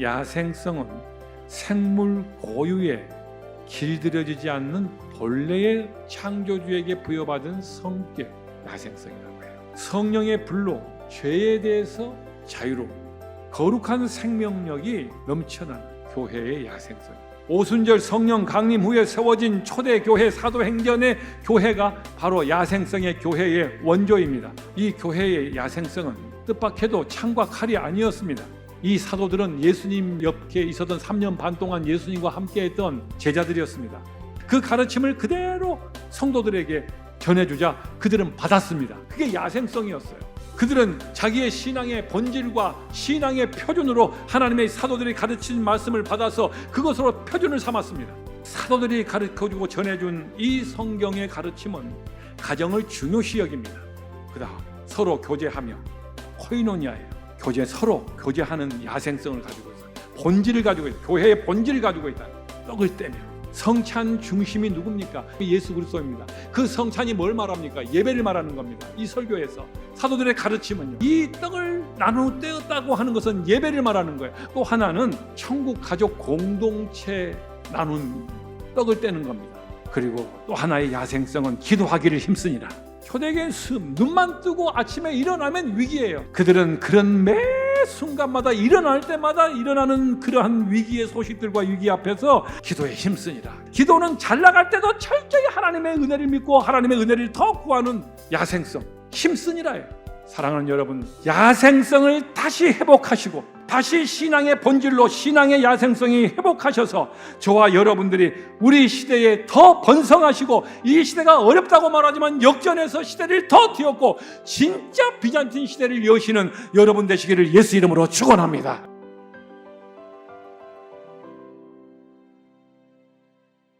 야생성은 생물 고유에 길들여지지 않는 본래의 창조주에게 부여받은 성격 야생성이라고 해요. 성령의 불로 죄에 대해서 자유로움, 거룩한 생명력이 넘쳐나는 교회의 야생성. 오순절 성령 강림 후에 세워진 초대 교회 사도행전의 교회가 바로 야생성의 교회의 원조입니다. 이 교회의 야생성은 뜻밖에도 창과 칼이 아니었습니다. 이 사도들은 예수님 옆에 있었던 3년 반 동안 예수님과 함께했던 제자들이었습니다. 그 가르침을 그대로 성도들에게 전해주자 그들은 받았습니다. 그게 야생성이었어요. 그들은 자기의 신앙의 본질과 신앙의 표준으로 하나님의 사도들이 가르친 말씀을 받아서 그것으로 표준을 삼았습니다. 사도들이 가르쳐주고 전해준 이 성경의 가르침은 가정을 중요시 여깁니다. 그다음 서로 교제하며 코이노니아예요. 교제 서로 교제하는 야생성을 가지고 있어요. 본질을 가지고 있어요. 교회의 본질을 가지고 있다. 떡을 떼며 성찬 중심이 누굽니까? 예수 그리스도입니다. 그 성찬이 뭘 말합니까? 예배를 말하는 겁니다. 이 설교에서 사도들의 가르침은요. 이 떡을 나누 떼었다고 하는 것은 예배를 말하는 거예요. 또 하나는 천국 가족 공동체 나눈 떡을 떼는 겁니다. 그리고 또 하나의 야생성은 기도하기를 힘쓰니라. 초대교회 습 눈만 뜨고 아침에 일어나면 위기예요. 그들은 그런 매 순간마다 일어날 때마다 일어나는 그러한 위기의 소식들과 위기 앞에서 기도에 힘쓰니라. 기도는 잘 나갈 때도 철저히 하나님의 은혜를 믿고 하나님의 은혜를 더 구하는 야생성, 힘쓰니라예요. 사랑하는 여러분, 야생성을 다시 회복하시고 다시 신앙의 본질로 신앙의 야생성이 회복하셔서 저와 여러분들이 우리 시대에 더 번성하시고 이 시대가 어렵다고 말하지만 역전해서 시대를 더 뒤엎고 진짜 비잔틴 시대를 여시는 여러분 되시기를 예수 이름으로 축원합니다.